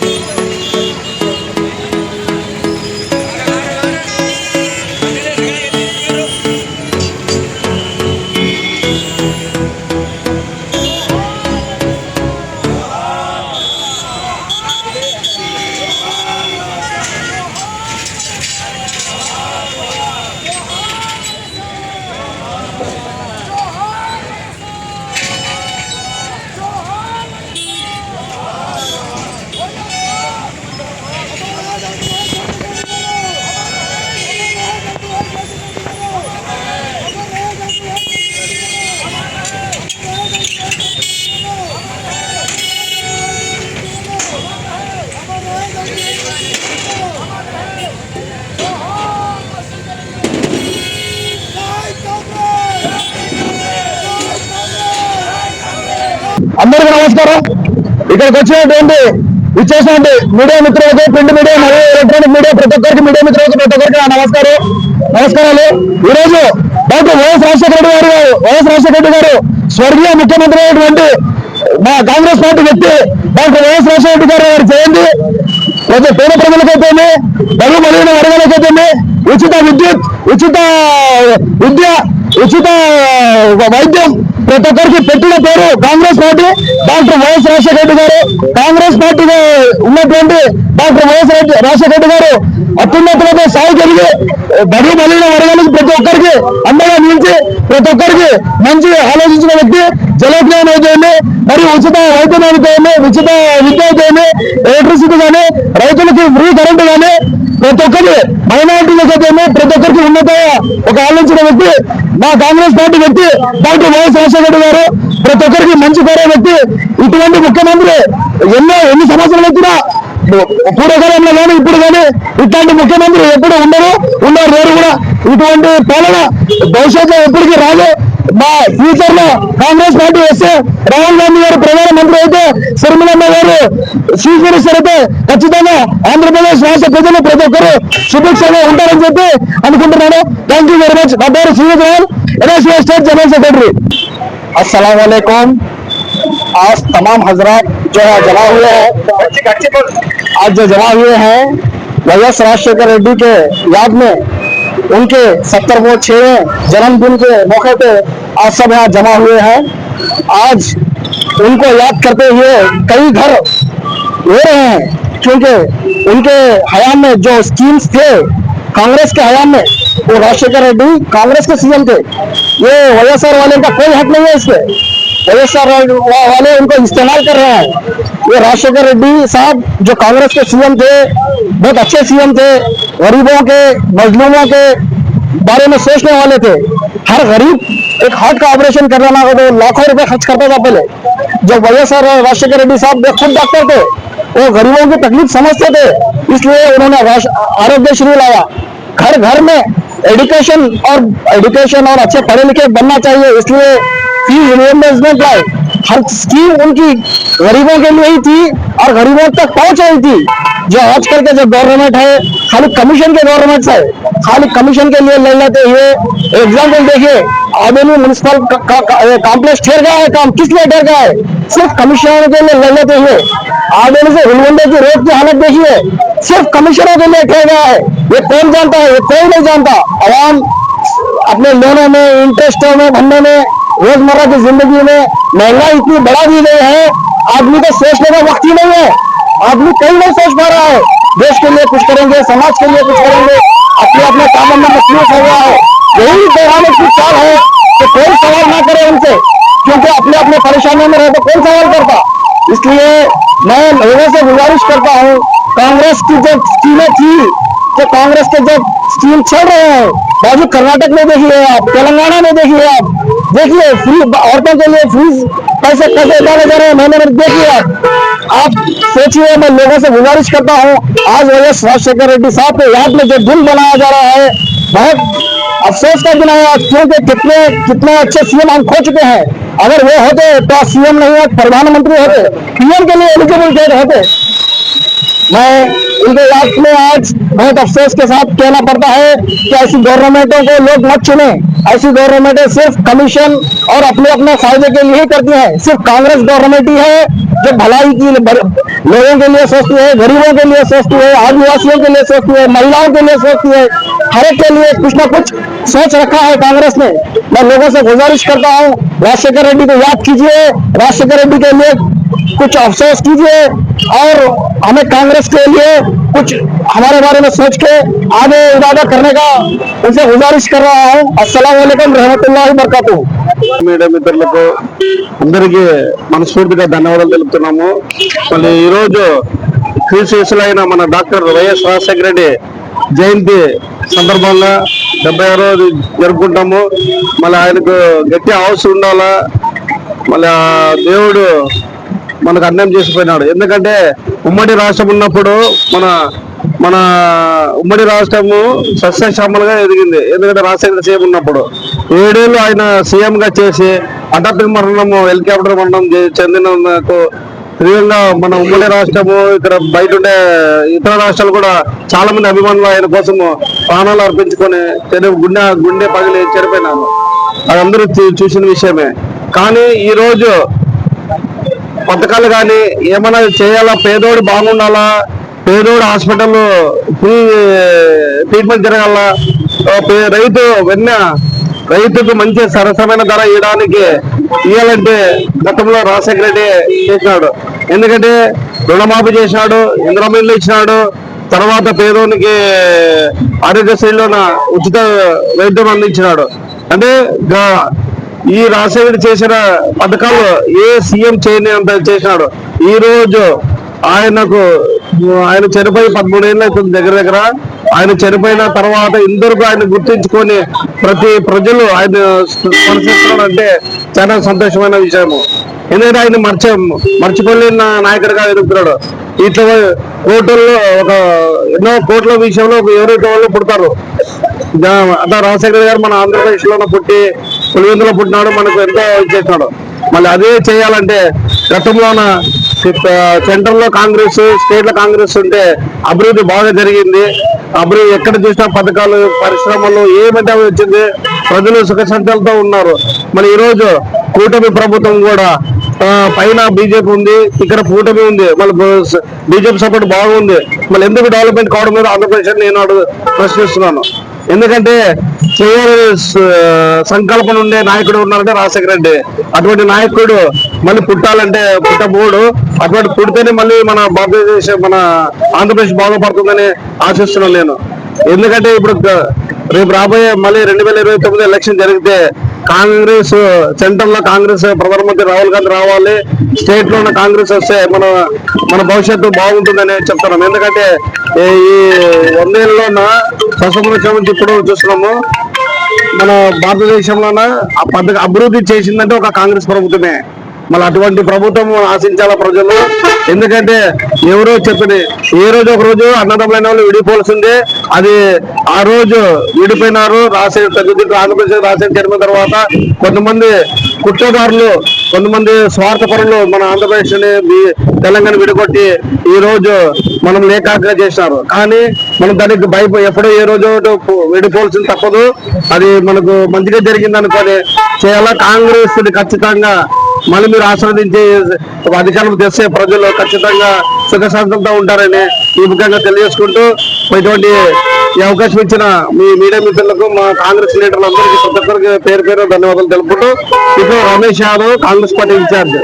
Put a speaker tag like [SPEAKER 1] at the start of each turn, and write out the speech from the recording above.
[SPEAKER 1] Thank you. అందరికీ నమస్కారం. ఇక్కడికి వచ్చినటువంటి ఇచ్చేసినటువంటి మీడియా మిత్రులకు ప్రింట్ మీడియా మరియు ఎలక్ట్రానిక్ మీడియా ప్రతి ఒక్కరికి మీడియా మిత్రులకు ప్రతి ఒక్కరికి నమస్కారం. నమస్కారాలు. ఈ రోజు డాక్టర్ వైఎస్ రాజశేఖర రెడ్డి గారు వైఎస్ రాజశేఖర రెడ్డి గారు స్వర్గీయ ముఖ్యమంత్రి అయినటువంటి మా కాంగ్రెస్ పార్టీ వ్యక్తి డాక్టర్ వైఎస్ రాజశేఖర రెడ్డి గారు గారి జయంతి. ప్రతి పేద ప్రజలకైతేనే బరువు బలిగిన వర్గాలకైతేనే ఉచిత విద్యుత్ ఉచిత విద్య ఉచిత వైద్యం ప్రతి ఒక్కరికి పెట్టిన పేరు Congress party. Doctor YS Rajasekhara Reddy garu Congress party ఉన్నటువంటి డాక్టర్ వైఎస్ రాజశేఖర రెడ్డి గారు అత్యున్నతమైన సాయి జరిగి బడుగు బలిగిన వర్గాలకు ప్రతి ఒక్కరికి అండగా నిలిచి ప్రతి ఒక్కరికి మంచి ఆలోచించిన వ్యక్తి జలజ్ఞానం అయితేనే మరియు ఉచిత వైద్యం ఉచిత విద్య అయితేనే ఎలక్ట్రిసిటీ కానీ రైతులకి ఫ్రీ కరెంటు కానీ ప్రతి ఒక్కరి మైనార్టీలకైతేనే ప్రతి ఒక్కరికి ఉన్నత ఒక ఆలోచన వ్యక్తి మా కాంగ్రెస్ పార్టీ వ్యక్తి డాక్టర్ వైఎస్ రాజశేఖర గారు ప్రతి ఒక్కరికి మంచి కోరే వ్యక్తి. ఇటువంటి ముఖ్యమంత్రి ఎన్నో ఎన్ని సంవత్సరాలు వచ్చినా పూర్వకాలంలో కానీ ఇప్పుడు కానీ ఇట్లాంటి ముఖ్యమంత్రి ఎప్పుడు ఉండరు ఉండరు కూడా. ఇటువంటి పాలన భవిష్యత్తులో ఎప్పటికీ రాదు. ఫ్యూచర్ లో కాంగ్రెస్ పార్టీ వస్తే రాహుల్ గాంధీ గారు ప్రధానమంత్రి అయితే శర్మిలమ్మ గారు చీఫ్ మినిస్టర్ అయితే ఖచ్చితంగా ఆంధ్రప్రదేశ్ రాష్ట్ర ప్రజలు ప్రతి ఒక్కరు సుభిక్షంగా ఉంటారని చెప్పి అనుకుంటున్నాను థ్యాంక్ యూ వెరీ మచ్ నా పేరు Srinidhi Royal NSA state general secretary अस्सलाम वालेकुम आज तमाम हजरात जो है जमा हुए हैं आज जो जमा हुए हैं वैएस राजशेखर रेड्डी के याद में उनके सत्तरवें छवें जन्मदिन के मौके पे आज सब यहाँ जमा हुए हैं। आज उनको याद करते हुए कई घर हो रहे हैं, क्योंकि उनके हयाम में जो स्कीम्स थे, कांग्रेस के हयाम में, वो राजशेखर रेड्डी कांग्रेस के सीएम थे। ये वाईएसआर वाले का कोई हक नहीं है इस पे वाईएसआर वाले उनको इस्तेमाल कर रहे हैं। ये राजशेखर रेड्डी साहब, जो कांग्रेस के सीएम थे, बहुत अच्छे सीएम थे, गरीबों के, मजलूमों के बारे में सोचने वाले थे। हर गरीब एक हार्ट का ऑपरेशन करना तो लाखों रुपए खर्च करता था पहले। जब वाईएसआर राजशेखर रेड्डी साहब वे खुद डॉक्टर थे, वो गरीबों की तकलीफ़ समझते थे, इसलिए उन्होंने आरोग्य श्री लाया। घर घर में एडुकेशन और एडुकेशन और अच्छे पढ़े लिखे बनना चाहिए, इसलिए रियम्बर्समेंट लाए हर स्कीम उनकी गरीबों के लिए ही थी और गरीबों तक पहुँच रही थी। जो आज कल के जो गवर्नमेंट है, खाली कमीशन के गवर्नमेंट है खाली कमीशन के लिए ले लेते हुए एग्ज़ाम्पल देखिए आबेनी म्यूनिसिपल कॉम्प्लेक्स ठहर गया है काम। किस लिए ठहर गया है? सिर्फ़ कमिश्नरों के लिए ले लेते हुए। आबेनी से हुलवंडे की रोड की हालत देखिए, सिर्फ़ कमिश्नरों के लिए ठहर गया है। ये कौन जानता है? ये कोई नहीं जानता। आवाम अपने लोनों में इंटरेस्टों में, भरने में रोज़मर्रा की ज़िंदगी में महँगाई इतनी बढ़ा दी गई है, आदमी को सोचने का वक्त ही नहीं है। आदमी कहीं नहीं सोच पा रहा है। देश के लिए कुछ करेंगे, समाज के लिए कुछ करेंगे, अपने अपने कामों में मसरूफ हो गया है। यही दौरान की चाल है कि कोई सवाल ना करे उनसे, क्योंकि अपने अपने परेशानियों में रहे तो कौन सवाल करता? इसलिए मैं लोगों से गुजारिश करता हूँ, कांग्रेस की जो स्कीमें थी जो कांग्रेस के जो स्कीम चल रहे हैं, बाजू कर्नाटक में देखिए आप, तेलंगाना में देखिए आप, देखिए फ्री औरतों के लिए फ्री पैसे कैसे डाले जा रहे हैं महीने में देखिए आप आप सोचिए, मैं लोगों से गुजारिश करता हूँ, आज वैएस राजशेखर रेड्डी साहब के याद में जो दिन बनाया जा रहा है, बहुत अफसोस का दिन है आज क्योंकि कितने कितने अच्छे सीएम हम खो चुके हैं। अगर वो होते तो सीएम नहीं होते प्रधानमंत्री होते पीएम के लिए एलिजिबल होते? मैं उनके याद में आज बहुत अफसोस के साथ कहना पड़ता है कि ऐसी गवर्नमेंटों को लोग मत चुने। ऐसी गवर्नमेंटें सिर्फ़ कमीशन और अपने अपने फ़ायदे के लिए ही करती हैं। सिर्फ़ कांग्रेस गवर्नमेंट ही है जो भलाई की लोगों के लिए सोचती है, गरीबों के लिए सोचती है, आदिवासियों के लिए सोचती है, महिलाओं के लिए सोचती है। हर एक के लिए कुछ ना कुछ सोच रखा है कांग्रेस ने। मैं लोगों से गुजारिश करता हूँ, राजशेखर रेड्डी को याद कीजिए। राजशेखर रेड्डी के लिए कुछ अफसोस कीजिए। और हमें कांग्रेस के लिए कुछ हमारे बारे में सोच के आगे इरादा करने का उनसे गुजारिश कर रहा हूँ अस्सलाम वालेकुम रहमतुल्लाहि बरकातुहू
[SPEAKER 2] మీడియా మిత్రులకు అందరికీ మనస్ఫూర్తిగా ధన్యవాదాలు తెలుపుతున్నాము మళ్ళీ ఈ రోజు క్రీస్తులైన మన డాక్టర్ వైఎస్ రాజశేఖర రెడ్డి జయంతి సందర్భంగా డెబ్బై రోజు జరుపుకుంటాము మళ్ళీ ఆయనకు గట్టి హౌస్ ఉండాలా మళ్ళీ ఆ దేవుడు మనకు అన్యాయం చేసిపోయినాడు. ఎందుకంటే ఉమ్మడి రాష్ట్రం ఉన్నప్పుడు మన మన ఉమ్మడి రాష్ట్రము సస్యశ్యామలుగా ఎదిగింది. ఎందుకంటే రాజశేఖర సీఎం ఉన్నప్పుడు ఏడేళ్ళు ఆయన సీఎంగా చేసి హఠాత్తు మరణము హెలికాప్టర్ మరణం చే- చెందిన నాకు తీవ్రంగా మన ఉమ్మడి రాష్ట్రము ఇక్కడ బయట ఉండే ఇతర రాష్ట్రాలు కూడా చాలా మంది అభిమానులు ఆయన కోసము ప్రాణాలు అర్పించుకొని చెడు గుండె గుండె పగిలి చనిపోయినాను అది అందరూ చూ- చూసిన విషయమే. కానీ ఈరోజు పథకాలు కానీ ఏమైనా చేయాలా? పేదోడు బాగుండాలా? పేదోడు హాస్పిటల్ ఫ్రీ ట్రీట్మెంట్ జరగాల? పే- రైతు వెన్న రైతుకు మంచి సరసమైన ధర ఇవ్వడానికి ఇవ్వాలంటే గతంలో రాజశేఖర రెడ్డి చేసినాడు ఎందుకంటే రుణమాఫీ చేసినాడు ఇంద్రమిల్లు ఇచ్చినాడు. తర్వాత పేదోనికి ఆరోగ్యశ్రీలోన ఉచిత వైద్యం అందించినాడు. అంటే గా- ఈ రాజశేఖర్ చేసిన పథకాలు ఏ సీఎం చేయని అంత చేసినాడు. ఈ రోజు ఆయనకు ఆయన చనిపోయి పదమూడేళ్ళు అవుతుంది దగ్గర దగ్గర. ఆయన చనిపోయిన తర్వాత ఇందరికీ ఆయన గుర్తించుకొని ప్రతి ప్రజలు ఆయన స్పర్శిస్తున్నాడు అంటే చాలా సంతోషమైన విషయము. ఎందుకంటే ఆయన మర్చి మర్చిపోలేని నాయకుడిగా ఎదుగుతున్నాడు. ఇట్లా కోర్టుల్లో ఒక ఎన్నో కోట్ల విషయంలో ఎవరైతే వాళ్ళు పుడతారు. జా- అట్లా గారు మన ఆంధ్రప్రదేశ్లో పుట్టి పులివెందులో పుట్టినాడు మనకు ఎంతో ఇచ్చేసాడు మళ్ళీ అదే చేయాలంటే గతంలోన సెంట్రల్లో కాంగ్రెస్ స్టేట్లో కాంగ్రెస్ ఉంటే అభివృద్ధి బాగా జరిగింది. అభివృద్ధి ఎక్కడ చూసినా పథకాలు పరిశ్రమలు ఏమంటే వచ్చింది ప్రజలు సుఖశాంతులతో ఉన్నారు. మరి ఈరోజు కూటమి ప్రభుత్వం కూడా పైన బీజేపీ ఉంది ఇక్కడ కూటమి ఉంది మళ్ళీ బీజేపీ సపోర్ట్ బాగుంది. మళ్ళీ ఎందుకు డెవలప్మెంట్ కావడం మీద ఆంధ్రప్రదేశ్ నేను అడుగు ప్రశ్నిస్తున్నాను. ఎందుకంటే చేయాలని సంకల్పం ఉండే నాయకుడు ఉన్నారంటే రాజశేఖర రెడ్డి. అటువంటి నాయకుడు మళ్ళీ పుట్టాలంటే పుట్టబోడు. అటువంటి పుడితేనే మళ్ళీ మన భారతదేశం మన ఆంధ్రప్రదేశ్ బాగుపడుతుందని ఆశిస్తున్నాను నేను. ఎందుకంటే ఇప్పుడు రేపు రాబోయే మళ్ళీ రెండు వేల ఇరవై తొమ్మిది ఎలక్షన్ జరిగితే కాంగ్రెస్ సెంటర్లో కాంగ్రెస్ ప్రధానమంత్రి రాహుల్ గాంధీ రావాలి. స్టేట్లో ఉన్న కాంగ్రెస్ వస్తే మన మన భవిష్యత్తు బాగుంటుందని చెప్తున్నాం ఎందుకంటే ఈ- ఈ వందేళ్ళలో స్వతంత్రం నుంచి ఇప్పుడు చూస్తున్నాము. మన భారతదేశంలోన ఆ పద్ధతి అభివృద్ధి చేసిందంటే ఒక కాంగ్రెస్ ప్రభుత్వమే. మళ్ళీ అటువంటి ప్రభుత్వం ఆశించాల ప్రజలు? ఎందుకంటే ఎవరో చెప్పింది ఏ రోజు ఒక రోజు అన్నదమ్ములైన వాళ్ళు విడిపోవాల్సిందే. అది ఆ రోజు విడిపోయినారు రాసే తగ్గుదిట్టు ఆంధ్రప్రదేశ్ రాసే జరిగిన తర్వాత కొంతమంది కుట్రదారులు కొంతమంది స్వార్థపరులు మన ఆంధ్రప్రదేశ్ తెలంగాణ విడగొట్టి ఈ రోజు మనం లేకాగా చేసినారు కానీ మనం దానికి భయపడి ఎప్పుడో ఏ రోజు విడిపోవాల్సింది తప్పదు. అది మనకు మంచిగా జరిగింది అనుకోని చేయాలా? కాంగ్రెస్ని ఖచ్చితంగా మళ్ళీ మీరు ఆస్వాదించి అధికారం తెస్తే ప్రజలు ఖచ్చితంగా సుఖశాంతంతో ఉంటారని ఈ ముఖ్యంగా తెలియజేసుకుంటూ ఇటువంటి ఈ అవకాశం ఇచ్చిన మీ మీడియా మిత్రులకు మా కాంగ్రెస్ లీడర్లందరికీ ప్రతి ఒక్కరికి పేరు పేరు ధన్యవాదాలు తెలుపుకుంటూ ఇప్పుడు Ramesh Yadav Congress party in charge.